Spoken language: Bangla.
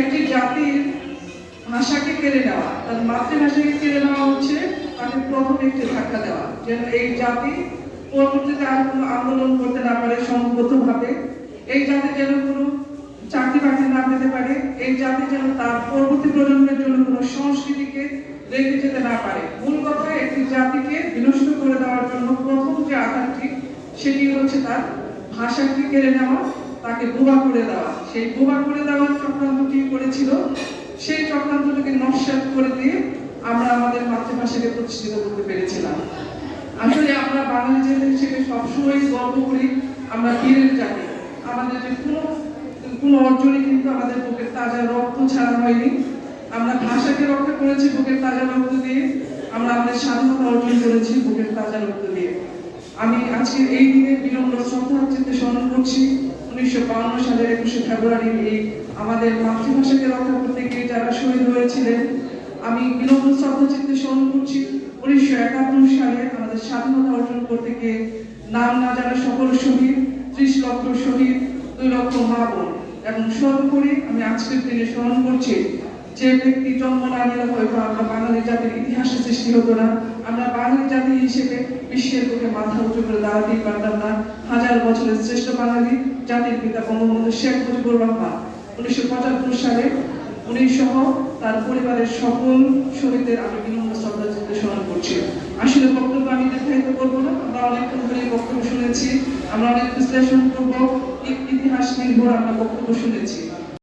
একটি জাতির ভাষাকে কেড়ে নেওয়া, তার মাতৃভাষাকে কেড়ে নেওয়া হচ্ছে, তাকে প্রথম একটি ধাক্কা দেওয়া। যেন এই জাতি পরবর্তীতে আর কোনো আন্দোলন করতে না পারে সংবদ্ধভাবে এই জাতি যেন কোনো চাকরি বাকরি না পেতে পারে। এই জাতি যেন তার পরবর্তী প্রজন্মের জন্য কোনো সংস্কৃতিকে রেখে যেতে না পারে। মূল কথা, একটি জাতিকে বিনষ্ট করে দেওয়ার জন্য প্রথম যে আঘাতটি সেটি হচ্ছে তার ভাষাকে কেড়ে নেওয়া। তাকে বোবা করে দেওয়া। সেই বোবা করে দেওয়ার চক্রান্তটি করেছিল? সেই চক্রান্তটিকে নস্বাত করে দিয়ে আমরা আমাদের মাতৃভাষাকে প্রতিষ্ঠিত করতে পেরেছিলাম। আসলে আমরা বাঙালি জাতি হিসেবে সবসময় গর্ব করি, আমরা বীরের জাতি। আমাদের যে কোনো কোনো অর্জনই কিন্তু আমাদের বুকের তাজা রক্ত ছাড়া হয়নি। আমরা ভাষাকে রক্ষা করেছি বুকের তাজা রক্ত দিয়ে। আমরা আমাদের স্বাধীনতা অর্জন করেছি বুকের তাজা রক্ত দিয়ে। আমি আজকের এই দিনে বিনম্র শ্রদ্ধা চিত্তে স্মরণ করছি। উনিশশো সালের একুশে ফেব্রুয়ারি এই আমাদের মাতৃভাষাকে রক্ষা করতে গিয়ে যারা শহীদ হয়েছিলেন, আমি বিনম্র শ্রদ্ধা স্মরণ করছি, উনিশশো একাত্তর সালে আমাদের স্বাধীনতা অর্জন করতে গিয়ে নাম না জানা সকল শহীদ, ত্রিশ লক্ষ শহীদ, দুই লক্ষ মা বোন। এবং সর্বোপরি আমি আজকের দিনে স্মরণ করছি, যে ব্যক্তি জন্ম না নিলে হয়তো আমরা বাঙালি জাতির ইতিহাসে সৃষ্টি হতো না, আমরা বাঙালি জাতি হিসেবে বিশ্বের বুকে মাথা উঁচু করে দাঁড়াতেই পারতাম না। হাজার বছরের শ্রেষ্ঠ বাঙালি জাতির পিতা বঙ্গবন্ধু শেখ মুজিবুর রহমান উনিশশো পঁচাত্তর সালে উনি সহ তার পরিবারের সকল শহীদদের আমি বিনম্র শ্রদ্ধা স্মরণ করছি। আসলে বক্তব্য আমি নির্ধারিত করব না, আমরা অনেকক্ষণ ধরে বক্তব্য শুনেছি, আমরা অনেক বিশ্লেষণ করব, ইতিহাস নির্ভর আমরা বক্তব্য শুনেছি।